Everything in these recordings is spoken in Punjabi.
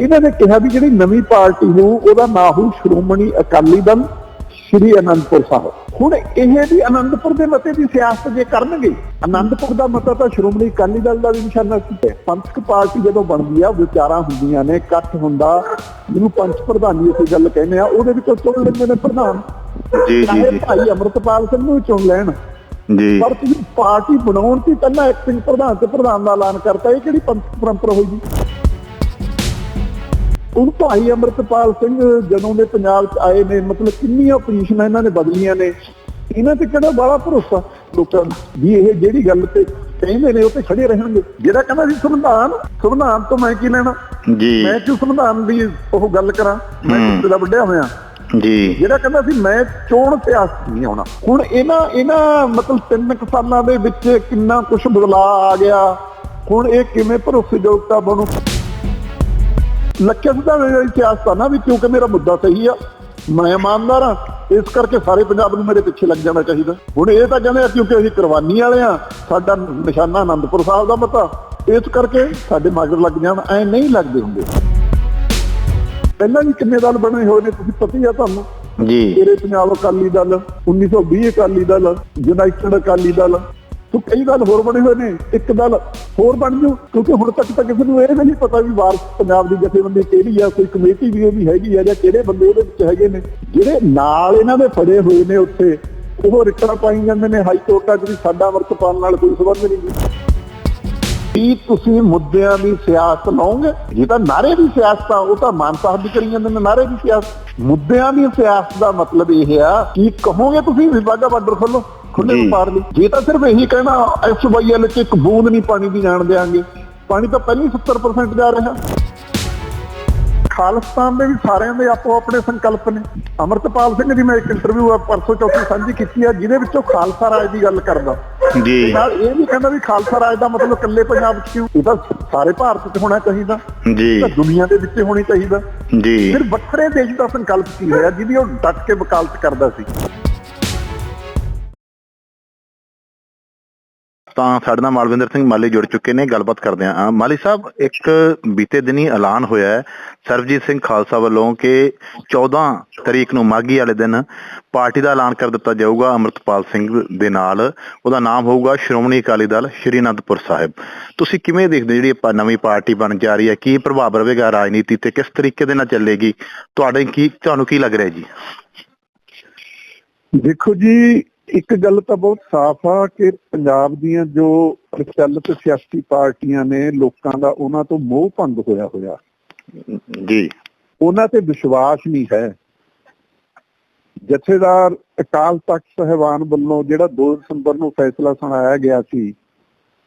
ਇਹਨਾਂ ਨੇ ਕਿਹਾ ਵੀ ਜਿਹੜੀ ਨਵੀਂ ਪਾਰਟੀ ਹੋਊ ਉਹਦਾ ਨਾਂ ਹੋਊ ਸ਼੍ਰੋਮਣੀ ਅਕਾਲੀ ਦਲ ਸ਼੍ਰੀ ਅਨੰਦਪੁਰ ਸਾਹਿਬ। ਹੁਣ ਇਹ ਵੀ ਅਨੰਦਪੁਰ ਦੇ ਮਤੇ ਦੀ ਸਿਆਸਤ ਜੇ ਕਰਨਗੇ ਅਨੰਦਪੁਰ ਦਾ ਮਤਾ ਤਾਂ ਸ਼੍ਰੋਮਣੀ ਅਕਾਲੀ ਦਲ ਦਾ ਵੀ ਨਿਸ਼ਾਨਾ ਸੀ। ਪੰਥਕ ਪਾਰਟੀ ਜਦੋਂ ਬਣਦੀ ਆ ਵਿਚਾਰਾਂ ਹੁੰਦੀਆਂ ਨੇ ਇਕੱਠ ਹੁੰਦਾ। ਜਿਹਨੂੰ ਪੰਚ ਪ੍ਰਧਾਨੀ ਅਸੀਂ ਗੱਲ ਕਹਿੰਦੇ ਆ ਉਹਦੇ ਵਿੱਚੋਂ ਚੁਣ ਲੈਂਦੇ ਨੇ ਪ੍ਰਧਾਨ। ਜੀ ਜੀ ਜੀ। ਭਾਈ ਅਮਰਤਪਾਲ ਸਿੰਘ ਨੂੰ ਹੀ ਚੁਣ ਲੈਣ। ਜੀ। ਪਰ ਤੁਸੀਂ ਪਾਰਟੀ ਬਣਾਉਣ ਤੋਂ ਪਹਿਲਾਂ ਐਕਟਿੰਗ ਪ੍ਰਧਾਨ ਤੇ ਪ੍ਰਧਾਨ ਦਾ ਐਲਾਨ ਕਰਤਾ ਇਹ ਕਿਹੜੀ ਪੰਥ ਪਰੰਪਰਾ ਹੋਈ ਜੀ? ਉਹ ਭਾਈ ਅਮਰਤਪਾਲ ਸਿੰਘ ਜਦੋਂ ਦੇ ਪੰਜਾਬ ਚ ਆਏ ਨੇ ਮਤਲਬ ਕਿੰਨੀਆਂ ਪੋਜੀਸ਼ਨਾਂ ਇਹਨਾਂ ਨੇ ਬਦਲੀਆਂ ਨੇ ਇਹਨਾਂ ਤੇ ਕਿਹੜਾ ਬੜਾ ਭਰੋਸਾ? ਲੋਕਾਂ ਵੀ ਇਹ ਜਿਹੜੀ ਗੱਲ ਤੇ ਕਹਿੰਦੇ ਨੇ ਉਹ ਤੇ ਖੜੇ ਰਹਿਣਗੇ। ਜਿਹੜਾ ਕਹਿੰਦਾ ਸੀ ਸੰਵਿਧਾਨ ਸੰਵਿਧਾਨ ਤੋਂ ਮੈਂ ਕੀ ਲੈਣਾ? ਜੀ। ਮੈਂ ਕਿਉਂ ਸੰਵਿਧਾਨ ਦੀ ਉਹ ਗੱਲ ਕਰਾਂ? ਮੈਂ ਦਾ ਵੱਡਿਆ ਹੋਇਆ? ਜੀ। ਜਿਹੜਾ ਕਹਿੰਦਾ ਸੀ ਮੈਂ ਚੋਣ ਇਤਿਹਾਸ ਨਹੀਂ ਆਉਣਾ। ਹੁਣ ਇਹਨਾਂ ਇਹਨਾਂ ਮਤਲਬ ਤਿੰਨ ਕੁ ਸਾਲਾਂ ਦੇ ਵਿੱਚ ਕਿੰਨਾ ਕੁਝ ਬਦਲਾਅ ਆ ਗਿਆ। ਹੁਣ ਇਹ ਕਿਵੇਂ ਭਰੋਸੇਯੋਗਤਾ ਬਣੂ? ਲੱਖਿਆ ਸਿੱਧਾ ਮੇਰਾ ਇਤਿਹਾਸ ਤਾਂ ਨਾ ਵੀ ਕਿਉਂਕਿ ਮੇਰਾ ਮੁੱਦਾ ਸਹੀ ਆ। ਮੈਂ ਇਮਾਨਦਾਰ ਆ। ਇਸ ਕਰਕੇ ਸਾਰੇ ਪੰਜਾਬ ਨੂੰ ਮੇਰੇ ਪਿੱਛੇ ਲੱਗ ਜਾਣਾ ਚਾਹੀਦਾ। ਹੁਣ ਇਹ ਤਾਂ ਕਹਿੰਦੇ ਆ ਕਿਉਂਕਿ ਅਸੀਂ ਕੁਰਬਾਨੀ ਵਾਲੇ ਆ ਸਾਡਾ ਨਿਸ਼ਾਨਾ ਆਨੰਦਪੁਰ ਸਾਹਿਬ ਦਾ ਮਤਾ। ਇਸ ਕਰਕੇ ਸਾਡੇ ਮਗਰ ਲੱਗ ਜਾਣ ਐ ਨਹੀਂ ਲੱਗਦੇ ਹੁੰਦੇ। ਪਹਿਲਾਂ ਵੀ ਕਿੰਨੇ ਦਲ ਬਣੇ ਹੋਏ ਨੇ ਤੁਸੀਂ ਪਤਾ ਹੀ ਆ ਤੁਹਾਨੂੰ। ਜੀ। ਤੇਰੇ ਪੰਜਾਬ ਅਕਾਲੀ ਦਲ 1920 ਅਕਾਲੀ ਦਲ ਯੂਨਾਈਟਿਡ ਅਕਾਲੀ ਦਲ ਤੋ ਕਈ ਗੱਲ ਹੋਰ ਬਣੇ ਹੋਏ ਨੇ, ਇੱਕ ਗੱਲ ਹੋਰ ਬਣ ਜੂ, ਕਿਉਂਕਿ ਹੁਣ ਤੱਕ ਤਾਂ ਕਿਸੇ ਨੂੰ ਇਹ ਵੀ ਨਹੀਂ ਪਤਾ ਵੀ ਵਾਰਸ ਪੰਜਾਬ ਦੀ ਜਥੇਬੰਦੀ ਕਿਹੜੀ ਆ, ਕੋਈ ਕਮੇਟੀ ਵੀ ਉਹਦੀ ਹੈਗੀ ਆ ਜਾਂ ਕਿਹੜੇ ਬੰਦੇ ਉਹਦੇ ਵਿੱਚ ਹੈਗੇ ਨੇ। ਜਿਹੜੇ ਨਾਲ ਇਹਨਾਂ ਦੇ ਫੜੇ ਹੋਏ ਨੇ ਉੱਥੇ, ਉਹ ਰਿਟਾਂ ਪਾਈ ਜਾਂਦੇ ਨੇ, ਹਾਈ ਕੋਰਟਾਂ 'ਚ ਵੀ ਸਾਡਾ ਅਮਰਤਪਾਲ ਨਾਲ ਕੋਈ ਸੰਬੰਧ ਨਹੀਂ ਕੀ ਤੁਸੀਂ ਮੁੱਦਿਆਂ ਦੀ ਸਿਆਸਤ ਲਾਓਗੇ ਜੇ ਤਾਂ ਨਾਰੇ ਦੀ ਸਿਆਸਤ ਆ, ਉਹ ਤਾਂ ਮਾਨ ਸਾਹਿਬ ਵੀ ਕਰੀ ਜਾਂਦੇ ਨੇ, ਨਾਰੇ ਦੀ ਸਿਆਸਤ। ਮੁੱਦਿਆਂ ਦੀ ਸਿਆਸਤ ਦਾ ਮਤਲਬ ਇਹ ਆ, ਕਿ ਕਹੋਗੇ ਤੁਸੀਂ ਵੀ ਵਾਹਗਾ ਬਾਰਡਰ ਖੋਲੋ ਖੁੱਲੇ। ਵਪਾਰ ਲਈ। ਜੇ ਤਾਂ ਸਿਰਫ ਇਹੀ ਕਹਿਣਾ ਐਸਵਾਈਐਲ ਚ ਇੱਕ ਬੂੰਦ ਨਹੀਂ ਪਾਣੀ ਦੀ ਜਾਣ ਦੇਾਂਗੇ ਪਾਣੀ ਤਾਂ ਪਹਿਲਾਂ ਹੀ 70% ਜਾ ਰਿਹਾ। ਖਾਲਿਸਤਾਨ ਦੇ ਵੀ ਸਾਰਿਆਂ ਦੇ ਆਪੋ ਆਪਣੇ ਸੰਕਲਪ ਨੇ। ਅਮਰਤਪਾਲ ਸਿੰਘ ਦੀ ਮੈਂ ਇੱਕ ਇੰਟਰਵਿਊ ਪਰਸੋਂ ਚੌਥੀ ਸਾਂਝੀ ਕੀਤੀ ਆ ਜਿਹਦੇ ਵਿੱਚੋਂ ਖਾਲਸਾ ਰਾਜ ਦੀ ਗੱਲ ਕਰਦਾ। ਜੀ। ਨਾਲ ਇਹ ਵੀ ਕਹਿੰਦਾ ਵੀ ਖਾਲਸਾ ਰਾਜ ਦਾ ਮਤਲਬ ਇਕੱਲੇ ਪੰਜਾਬ 'ਚ ਕਿਉਂ? ਇਹ ਤਾਂ ਸਾਰੇ ਭਾਰਤ 'ਚ ਹੋਣਾ ਚਾਹੀਦਾ। ਜੀ। ਤਾਂ ਦੁਨੀਆ ਦੇ ਵਿੱਚ ਹੋਣੀ ਚਾਹੀਦਾ। ਜੀ। ਫਿਰ ਵੱਖਰੇ ਦੇਸ਼ ਦਾ ਸੰਕਲਪ ਕੀ ਹੋਇਆ ਜਿਹਦੀ ਉਹ ਡਟ ਕੇ ਵਕਾਲਤ ਕਰਦਾ ਸੀ। ਤਾਂ ਸਾਡੇ ਨਾਲ ਮਾਲਵਿੰਦਰ ਸਿੰਘ ਮਾਲੀ ਜੁੜ ਚੁੱਕੇ ਨੇ, ਗੱਲਬਾਤ ਕਰਦੇ ਹਾਂ। ਮਾਲੀ ਸਾਹਿਬ, ਇੱਕ ਬੀਤੇ ਦਿਨੀ ਐਲਾਨ ਹੋਇਆ ਹੈ ਸਰਬਜੀਤ ਸਿੰਘ ਖਾਲਸਾ ਵੱਲੋਂ ਕਿ 14 ਤਰੀਕ ਨੂੰ ਮਾਗੀ ਵਾਲੇ ਦਿਨ ਪਾਰਟੀ ਦਾ ਐਲਾਨ ਕਰ ਦਿੱਤਾ ਜਾਊਗਾ ਅਮਰਤਪਾਲ ਸਿੰਘ ਦੇ ਨਾਲ। ਉਹਦਾ ਨਾਮ ਹੋਊਗਾ ਸ਼੍ਰੋਮਣੀ ਅਕਾਲੀ ਦਲ ਸ਼੍ਰੀ ਅਨੰਦਪੁਰ ਸਾਹਿਬ। ਤੁਸੀਂ ਕਿਵੇਂ ਦੇਖਦੇ ਹੋ ਜਿਹੜੀ ਨਵੀਂ ਪਾਰਟੀ ਬਣ ਜਾ ਰਹੀ ਹੈ? ਕੀ ਪ੍ਰਭਾਵ ਰਹੇਗਾ ਰਾਜਨੀਤੀ ਤੇ? ਕਿਸ ਤਰੀਕੇ ਦੇ ਨਾਲ ਚੱਲੇਗੀ? ਤੁਹਾਡੇ ਕੀ, ਤੁਹਾਨੂੰ ਕੀ ਲੱਗ ਰਿਹਾ ਜੀ? ਦੇਖੋ ਜੀ ਇੱਕ ਗੱਲ ਤਾਂ ਬਹੁਤ ਸਾਫ਼ ਆ ਕਿ ਪੰਜਾਬ ਦੀਆਂ ਜੋ ਪ੍ਰਚਲਿਤ ਸਿਆਸੀ ਪਾਰਟੀਆਂ ਨੇ ਲੋਕਾਂ ਦਾ ਉਹਨਾਂ ਤੋਂ ਮੋਹ ਭੰਗ ਹੋਇਆ ਹੋਇਆ। ਜੀ। ਉਹਨਾਂ ਤੇ ਵਿਸ਼ਵਾਸ ਨਹੀਂ ਹੈ। ਜਥੇਦਾਰ ਅਕਾਲ ਤਖਤ ਸਹਿਬਾਨ ਵੱਲੋਂ ਜਿਹੜਾ 2 ਦਸੰਬਰ ਨੂੰ ਫੈਸਲਾ ਸੁਣਾਇਆ ਗਿਆ ਸੀ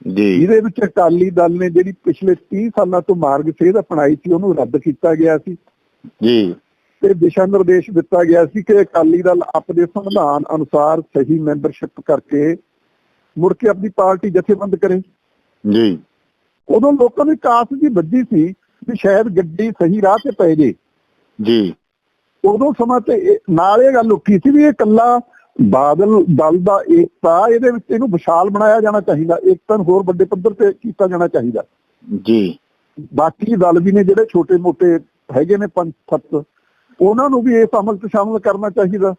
ਜੀ। ਜਿਹਦੇ ਵਿੱਚ ਅਕਾਲੀ ਦਲ ਨੇ ਜਿਹੜੀ ਪਿਛਲੇ 30 ਸਾਲਾਂ ਤੋਂ ਮਾਰਗ ਸੇਧ ਅਪਣਾਈ ਸੀ ਉਹਨੂੰ ਰੱਦ ਕੀਤਾ ਗਿਆ ਸੀ। ਜੀ। ਤੇ ਦਿਸ਼ਾ ਨਿਰਦੇਸ਼ ਦਿੱਤਾ ਗਿਆ ਸੀ ਕਿ ਅਕਾਲੀ ਦਲ ਆਪਣੇ ਸੰਵਿਧਾਨ ਅਨੁਸਾਰ ਸਹੀ ਮੈਂਬਰਸ਼ਿਪ ਕਰਕੇ ਮੁੜ ਕੇ ਆਪਣੀ ਪਾਰਟੀ ਜਥੇਬੰਦ ਕਰੇ। ਜੀ। ਉਦੋਂ ਲੋਕਾਂ ਇੱਕ ਆਸ ਜੀ ਵੱਜੀ ਸੀ ਵੀ ਸ਼ਾਇਦ ਗੱਡੀ ਸਹੀ ਰਾਹ ਤੇ ਪੈ ਜੇ। ਜੀ। ਉਦੋਂ ਸਮਾਂ ਤੇ ਨਾਲ ਇਹ ਗੱਲ ਉੱਠੀ ਸੀ ਵੀ ਇਹ ਕੱਲਾ ਬਾਦਲ ਦਲ ਦਾ ਏਕਤਾ ਇਹਦੇ ਵਿੱਚ ਇਹਨੂੰ ਵਿਸ਼ਾਲ ਬਣਾਇਆ ਜਾਣਾ ਚਾਹੀਦਾ ਏਕਤਾ ਨੂੰ ਹੋਰ ਵੱਡੇ ਪੱਧਰ ਤੇ ਕੀਤਾ ਜਾਣਾ ਚਾਹੀਦਾ। ਜੀ। ਬਾਕੀ ਦਲ ਵੀ ਨੇ ਜਿਹੜੇ ਛੋਟੇ ਮੋਟੇ ਹੈਗੇ ਨੇ ਪੰਜ ਸੱਤ ਉਹਨਾਂ ਨੂੰ ਵੀ ਇਸ ਅਮਲ 'ਚ ਸ਼ਾਮਲ ਕਰਨਾ ਚਾਹੀਦਾ।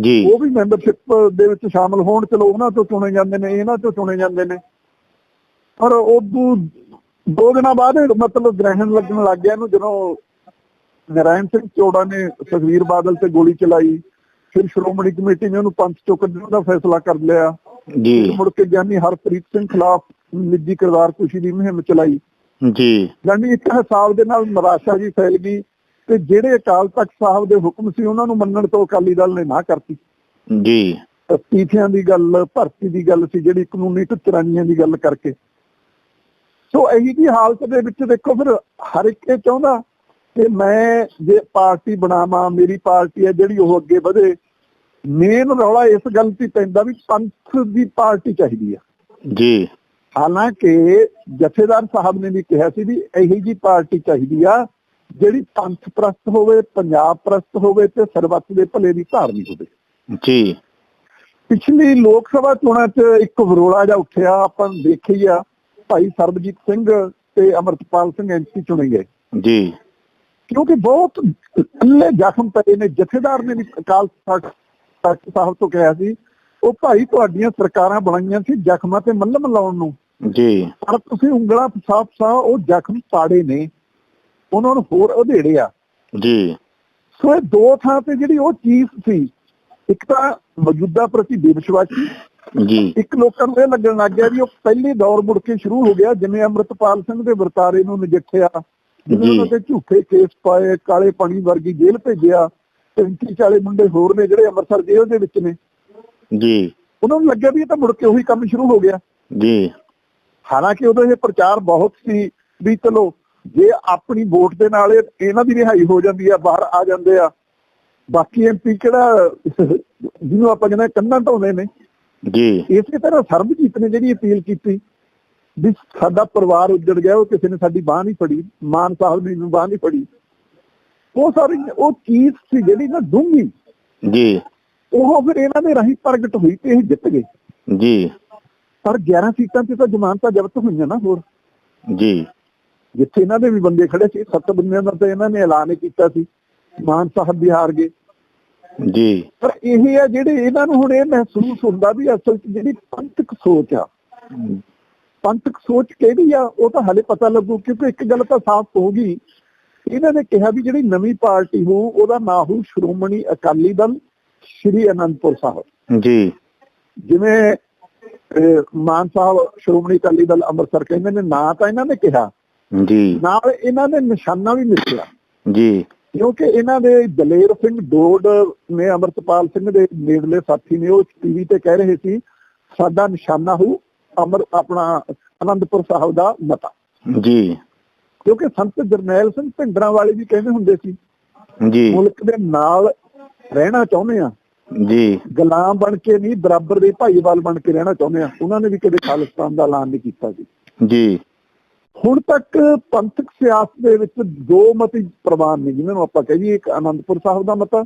ਜੀ। ਉਹ ਵੀ ਮੈਂਬਰਸ਼ਿਪ ਦੇ ਵਿੱਚ ਸ਼ਾਮਲ ਹੋਣ ਚਲੋ ਉਹਨਾਂ ਤੋਂ ਚੁਣੇ ਜਾਂਦੇ ਨੇ ਇਹਨਾਂ ਤੋਂ ਚੁਣੇ ਜਾਂਦੇ ਨੇ। ਪਰ ਉਦੋਂ ਦੋ ਦਿਨਾਂ ਬਾਅਦ ਮਤਲਬ ਗ੍ਰਹਿਣ ਲੱਗਣ ਲੱਗ ਗਿਆ ਇਹਨੂੰ ਜਦੋਂ ਨਰਾਇਣ ਸਿੰਘ ਚੋੜਾ ਨੇ ਸੁਖਵੀਰ ਬਾਦਲ ਤੇ ਗੋਲੀ ਚਲਾਈ ਫਿਰ ਸ਼੍ਰੋਮਣੀ ਕਮੇਟੀ ਨੇ ਉਹਨੂੰ ਪੰਥ ਚੋਂ ਕੱਢਣ ਦਾ ਫੈਸਲਾ ਕਰ ਲਿਆ। ਜੀ। ਮੁੜ ਕੇ ਗਿਆਨੀ ਹਰਪ੍ਰੀਤ ਸਿੰਘ ਖਿਲਾਫ ਨਿੱਜੀ ਕਿਰਦਾਰ ਕੁਸ਼ੀ ਦੀ ਮੁਹਿੰਮ ਚਲਾਈ। ਜੀ। ਯਾਨੀ ਇੱਕ ਹਿਸਾਬ ਦੇ ਨਾਲ ਨਿਰਾਸ਼ਾ ਜੀ ਫੈਲ ਗਈ। ਤੇ ਜਿਹੜੇ ਅਕਾਲ ਤਖਤ ਸਾਹਿਬ ਦੇ ਹੁਕਮ ਸੀ ਉਹਨਾਂ ਨੂੰ ਮੰਨਣ ਤੋਂ ਅਕਾਲੀ ਦਲ ਨੇ ਨਾ ਕਰਤੀ। ਜੀ। ਅਸਤੀਫਿਆਂ ਦੀ ਗੱਲ ਭਰਤੀ ਦੀ ਗੱਲ ਸੀ ਜਿਹੜੀ ਕਾਨੂੰਨੀ ਟੁੱਚਰਾਨੀਆਂ ਦੀ ਗੱਲ ਕਰਕੇ। ਸੋ ਇਹੀ ਦੀ ਹਾਲਤ ਦੇ ਵਿੱਚ ਦੇਖੋ ਫਿਰ ਹਰ ਇੱਕ ਇਹ ਚਾਹੁੰਦਾ ਕਿ ਮੈਂ ਜੇ ਪਾਰਟੀ ਬਣਾਵਾਂ ਮੇਰੀ ਪਾਰਟੀ ਹੈ ਜਿਹੜੀ ਉਹ ਅੱਗੇ ਵਧੇ। ਮੇਨ ਰੌਲਾ ਇਸ ਗੱਲ ਤੇ ਪੈਂਦਾ ਵੀ ਪੰਥ ਦੀ ਪਾਰਟੀ ਚਾਹੀਦੀ ਆ। ਜੀ। ਹਾਲਾਂਕਿ ਜਥੇਦਾਰ ਸਾਹਿਬ ਨੇ ਵੀ ਕਿਹਾ ਸੀ ਵੀ ਇਹੀ ਜੀ ਪਾਰਟੀ ਚਾਹੀਦੀ ਆ ਜਿਹੜੀ ਪੰਥ ਪ੍ਰਸਤ ਹੋਵੇ ਪੰਜਾਬ ਪ੍ਰਸਤ ਹੋਵੇ ਤੇ ਸਰਬੱਤ ਦੇ ਭਲੇ ਦੀ ਧਾਰਨੀ ਹੋਵੇ ਜੀ। ਪਿਛਲੀ ਲੋਕ ਸਭਾ ਚੋਣਾਂ 'ਚ ਇੱਕ ਵਿਰੋਲਾ ਜਿਹਾ ਉੱਠਿਆ ਆਪਾਂ ਹੀ ਆ ਭਾਈ ਸਰਬਜੀਤ ਸਿੰਘ ਤੇ ਅਮਰਤਪਾਲ ਸਿੰਘ ਐਮਪੀ ਚੁਣੇ ਗਏ। ਜੀ। ਕਿਉਂਕਿ ਬਹੁਤ ਕੱਲੇ ਜ਼ਖਮ ਪਏ ਨੇ ਜਥੇਦਾਰ ਨੇ ਵੀ ਅਕਾਲ ਤਖਤ ਸਾਹਿਬ ਤੋਂ ਕਿਹਾ ਸੀ ਉਹ ਭਾਈ ਤੁਹਾਡੀਆਂ ਸਰਕਾਰਾਂ ਬਣਾਈਆਂ ਸੀ ਜ਼ਖਮਾਂ ਤੇ ਮੱਲਮ ਲਾਉਣ ਨੂੰ। ਜੀ। ਪਰ ਤੁਸੀਂ ਉਂਗਲਾਂ ਫਸਾ ਫਸਾ ਉਹ ਜ਼ਖਮ ਪਾੜੇ ਨੇ। ਉਹਨਾਂ ਨੂੰ ਹੋਰ ਉਧੇੜੇ ਆ। ਜੀ। ਸੋ ਇਹ ਦੋ ਥਾਂ ਤੇ ਜਿਹੜੀ ਉਹ ਚੀਜ਼ ਸੀ ਇੱਕ ਤਾਂ ਮੌਜੂਦਾ ਪ੍ਰਤੀ ਬੇਵਿਸ਼ਵਾਸੀ ਜੀ। ਇੱਕ ਲੋਕਾਂ ਨੂੰ ਇਹ ਲੱਗਣ ਲੱਗ ਗਿਆ ਵੀ ਉਹ ਪਹਿਲੀ ਦੌਰ ਮੁੜ ਕੇ ਸ਼ੁਰੂ ਹੋ ਗਿਆ ਜਿਵੇਂ ਅੰਮ੍ਰਿਤਪਾਲ ਸਿੰਘ ਦੇ ਵਰਤਾਰੇ ਨੂੰ ਨਜਿੱਠਿਆ ਜਿਵੇਂ ਜੀ। ਉਹਨਾਂ ਤੇ ਝੂਠੇ ਕੇਸ ਪਾਏ ਕਾਲੇ ਪਾਣੀ ਵਰਗੀ ਜੇਲ੍ਹ ਭੇਜਿਆ 35 40 ਮੁੰਡੇ ਹੋਰ ਨੇ ਜਿਹੜੇ ਅੰਮ੍ਰਿਤਸਰ ਜੇਲ੍ਹ ਦੇ ਵਿੱਚ ਨੇ। ਜੀ। ਉਹਨਾਂ ਨੂੰ ਲੱਗਿਆ ਵੀ ਇਹ ਤਾਂ ਮੁੜ ਕੇ ਉਹੀ ਕੰਮ ਸ਼ੁਰੂ ਹੋ ਗਿਆ। ਜੀ। ਹਾਲਾਂਕਿ ਉਦੋਂ ਇਹ ਪ੍ਰਚਾਰ ਬਹੁਤ ਸੀ ਵੀ ਚਲੋ ਜੇ ਆਪਣੀ ਵੋਟ ਦੇ ਨਾਲ ਇਹ- ਇਹਨਾਂ ਦੀ ਰਿਹਾਈ ਹੋ ਜਾਂਦੀ ਆ ਬਾਹਰ ਆ ਜਾਂਦੇ ਆ। ਬਾਕੀ ਐਮਪੀ ਕਿਹੜਾ ਜਿਹਨੂੰ ਆਪਾਂ ਕਹਿੰਦੇ ਕੰਨਾਂ ਢਾਉਂਦੇ ਨੇ। ਜੀ। ਇਸੇ ਤਰ੍ਹਾਂ ਸਰਬਜੀਤ ਨੇ ਜਿਹੜੀ ਅਪੀਲ ਕੀਤੀ ਵੀ ਸਾਡਾ ਪਰਿਵਾਰ ਉੱਜੜ ਗਿਆ ਉਹ ਕਿਸੇ ਨੇ ਸਾਡੀ ਬਾਹ ਨਹੀਂ ਫੜੀ ਮਾਨ ਸਾਹਿਬ ਵੀ ਬਾਹ ਨਹੀਂ ਫੜੀ। ਉਹ ਸਾਰੀ ਉਹ ਚੀਜ਼ ਸੀ ਜਿਹੜੀ ਨਾ ਡੂੰਘੀ। ਜੀ। ਉਹ ਫਿਰ ਇਹਨਾਂ ਦੇ ਰਾਹੀਂ ਪ੍ਰਗਟ ਹੋਈ ਤੇ ਇਹ ਜਿੱਤ ਗਏ। ਜੀ। ਪਰ 11 ਸੀਟਾਂ ਤੇ ਤਾਂ ਜ਼ਮਾਨਤਾਂ ਜ਼ਬਤ ਹੋਈਆਂ ਨਾ ਹੋਰ। ਜੀ। ਜਿੱਥੇ ਇਹਨਾਂ ਦੇ ਵੀ ਬੰਦੇ ਖੜੇ ਸੀ ਸੱਤ ਬੰਦਿਆਂ ਦਾ ਤਾਂ ਇਹਨਾਂ ਨੇ ਐਲਾਨ ਹੀ ਕੀਤਾ ਸੀ ਮਾਨ ਸਾਹਿਬ ਵੀ ਹਾਰ ਗਏ ਜੀ। ਪਰ ਇਹ ਆ ਜਿਹੜੇ ਇਹਨਾਂ ਨੂੰ ਹੁਣ ਇਹ ਮਹਿਸੂਸ ਹੁੰਦਾ ਵੀ ਅਸਲ 'ਚ ਜਿਹੜੀ ਪੰਥਕ ਸੋਚ ਆ ਪੰਥਕ ਸੋਚ ਕਿਹੜੀ ਆ ਉਹ ਤਾਂ ਹਲੇ ਪਤਾ ਲੱਗੂ ਕਿਉਂਕਿ ਇੱਕ ਗੱਲ ਤਾਂ ਸਾਫ਼ ਹੋ ਗਈ ਇਹਨਾਂ ਨੇ ਕਿਹਾ ਵੀ ਜਿਹੜੀ ਨਵੀਂ ਪਾਰਟੀ ਹੋ ਉਹਦਾ ਨਾਂ ਹੋ ਸ਼੍ਰੋਮਣੀ ਅਕਾਲੀ ਦਲ ਸ਼੍ਰੀ ਅਨੰਦਪੁਰ ਸਾਹਿਬ। ਜੀ। ਜਿਵੇਂ ਮਾਨ ਸਾਹਿਬ ਸ਼੍ਰੋਮਣੀ ਅਕਾਲੀ ਦਲ ਅੰਮ੍ਰਿਤਸਰ ਕਹਿੰਦੇ ਨੇ ਨਾਂ ਤਾਂ ਇਹਨਾਂ ਨੇ ਕਿਹਾ ਜੀ। ਨਾਲ ਇਹਨਾਂ ਨੇ ਨਿਸ਼ਾਨਾ ਵੀ ਮਿਲਿਆ ਜੀ। ਕਿਉਂਕਿ ਇਹਨਾਂ ਦੇ ਦਲੇਰ ਸਿੰਘ ਡੋਡ ਨੇ ਅਮਰਤਪਾਲ ਸਿੰਘ ਦੇ ਨੇੜਲੇ ਸਾਥੀ ਨੇ ਉਹ ਟੀਵੀ ਤੇ ਕਹਿ ਰਹੇ ਸੀ ਸਾਡਾ ਨਿਸ਼ਾਨਾ ਹੋ ਅਮਰ ਆਪਣਾ ਆਨੰਦਪੁਰ ਸਾਹਿਬ ਦਾ ਮਤਾ। ਜੀ। ਕਿਉਂਕਿ ਸੰਤ ਜਰਨੈਲ ਸਿੰਘ ਭਿੰਡਰਾਂ ਵਾਲੇ ਵੀ ਕਹਿੰਦੇ ਹੁੰਦੇ ਸੀ ਜੀ। ਮੁਲਕ ਦੇ ਨਾਲ ਰਹਿਣਾ ਚਾਹੁੰਦੇ ਆ। ਜੀ। ਗੁਲਾਮ ਬਣ ਕੇ ਨਹੀਂ ਬਰਾਬਰ ਦੇ ਭਾਈਵਾਲ ਬਣ ਕੇ ਰਹਿਣਾ ਚਾਹੁੰਦੇ ਆ। ਉਹਨਾਂ ਨੇ ਵੀ ਕਦੇ ਖਾਲਿਸਤਾਨ ਦਾ ਐਲਾਨ ਨਹੀਂ ਕੀਤਾ ਸੀ ਜੀ। ਹੁਣ ਤੱਕ ਪੰਥਕ ਸਿਆਸਤ ਦੇ ਵਿੱਚ ਦੋ ਮਤੀ ਪ੍ਰਵਾਨ ਨੇ ਜਿਨ੍ਹਾਂ ਨੂੰ ਆਪਾਂ ਕਹੀਏ ਇੱਕ ਆਨੰਦਪੁਰ ਸਾਹਿਬ ਦਾ ਮਤਾ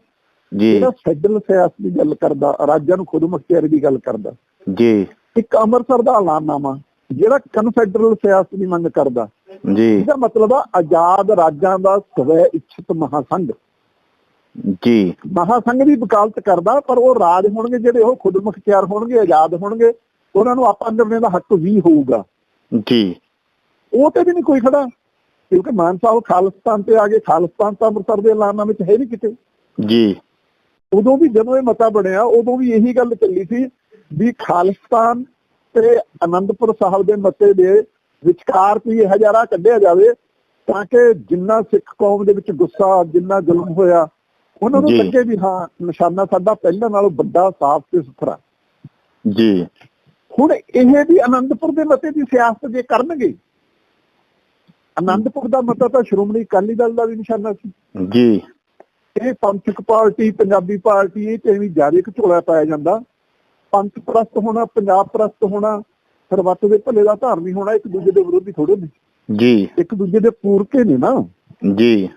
ਜੀ। ਜਿਹੜਾ ਫੈਡਰਲ ਸਿਆਸਤ ਦੀ ਗੱਲ ਕਰਦਾ ਰਾਜਾਂ ਨੂੰ ਖੁਦ ਮੁਖਤਿਆਰੀ ਦੀ ਗੱਲ ਕਰਦਾ। ਜੀ। ਇੱਕ ਅੰਮ੍ਰਿਤਸਰ ਦਾ ਐਲਾਨਨਾਮਾ ਜਿਹੜਾ ਕਨਫੈਡਰਲ ਸਿਆਸਤ ਦੀ ਮੰਗ ਕਰਦਾ। ਜੀ। ਇਹਦਾ ਮਤਲਬ ਆ ਆਜ਼ਾਦ ਰਾਜਾਂ ਦਾ ਸਵੈ ਇੱਛਤ ਮਹਾਸੰਘ। ਜੀ। ਮਹਾਸੰਘ ਦੀ ਵਕਾਲਤ ਕਰਦਾ ਪਰ ਉਹ ਰਾਜ ਹੋਣਗੇ ਜਿਹੜੇ ਉਹ ਖੁਦ ਮੁਖਤਿਆਰ ਹੋਣਗੇ ਆਜ਼ਾਦ ਹੋਣਗੇ। ਉਹਨਾਂ ਨੂੰ ਆਪਾਂ ਨਿਰਣੇ ਦਾ ਹੱਕ ਵੀ ਹੋਊਗਾ। ਜੀ। ਉਹ ਤੇ ਵੀ ਨਹੀਂ ਕੋਈ ਖੜਾ। ਕਿਉਂਕਿ ਮਾਨ ਸਾਹਿਬ ਖਾਲਿਸਤਾਨ ਤੇ ਆ ਗਏ। ਖਾਲਿਸਤਾਨ ਤਾਂ ਅੰਮ੍ਰਿਤਸਰ ਦੇ ਐਲਾਨਾਂ ਵਿੱਚ ਹੈ ਨਹੀਂ ਕਿਤੇ। ਜੀ। ਉਦੋਂ ਵੀ ਜਦੋਂ ਇਹ ਮਤਾ ਬਣਿਆ ਉਦੋਂ ਵੀ ਇਹੀ ਗੱਲ ਚੱਲੀ ਸੀ ਵੀ ਖਾਲਿਸਤਾਨ ਤੇ ਆਨੰਦਪੁਰ ਸਾਹਿਬ ਦੇ ਮਤੇ ਦੇ ਵਿਚਕਾਰ ਕੋਈ ਇਹ ਹਜ਼ਾਰਾ ਕੱਢਿਆ ਜਾਵੇ ਤਾਂ ਕਿ ਜਿੰਨਾ ਸਿੱਖ ਕੌਮ ਦੇ ਵਿੱਚ ਗੁੱਸਾ ਜਿੰਨਾ ਜ਼ੁਲਮ ਹੋਇਆ ਉਹਨਾਂ ਨੂੰ। ਲੱਗੇ ਵੀ ਹਾਂ ਨਿਸ਼ਾਨਾ ਸਾਡਾ ਪਹਿਲਾਂ ਨਾਲੋਂ ਵੱਡਾ ਸਾਫ਼ ਤੇ ਸੁਥਰਾ। ਜੀ। ਹੁਣ ਇਹ ਵੀ ਆਨੰਦਪੁਰ ਦੇ ਮਤੇ ਦੀ ਸਿਆਸਤ ਜੇ ਕਰਨਗੇ ਆਨੰਦਪੁਰ ਦਾ ਮਤਾ ਤਾਂ ਸ਼੍ਰੋਮਣੀ ਅਕਾਲੀ ਦਲ ਦਾ ਵੀ ਨਿਸ਼ਾਨਾ ਸੀ। ਜੀ। ਇਹ ਪੰਥਕ ਪਾਰਟੀ ਪੰਜਾਬੀ ਪਾਰਟੀ ਇਹ ਤੇ ਵੀ ਜ਼ਿਆਦਾ ਘਚੋਲਾ ਪਾਇਆ ਜਾਂਦਾ। ਪੰਥ ਪ੍ਰਸਤ ਹੋਣਾ ਪੰਜਾਬ ਪ੍ਰਸਤ ਹੋਣਾ ਸਰਬੱਤ ਦੇ ਭਲੇ ਦਾ ਧਾਰਨੀ ਹੋਣਾ ਇੱਕ ਦੂਜੇ ਦੇ ਵਿਰੋਧੀ ਥੋੜੇ ਨੇ। ਜੀ। ਇੱਕ ਦੂਜੇ ਦੇ ਪੂਰਕੇ ਨੇ ਨਾ। ਜੀ।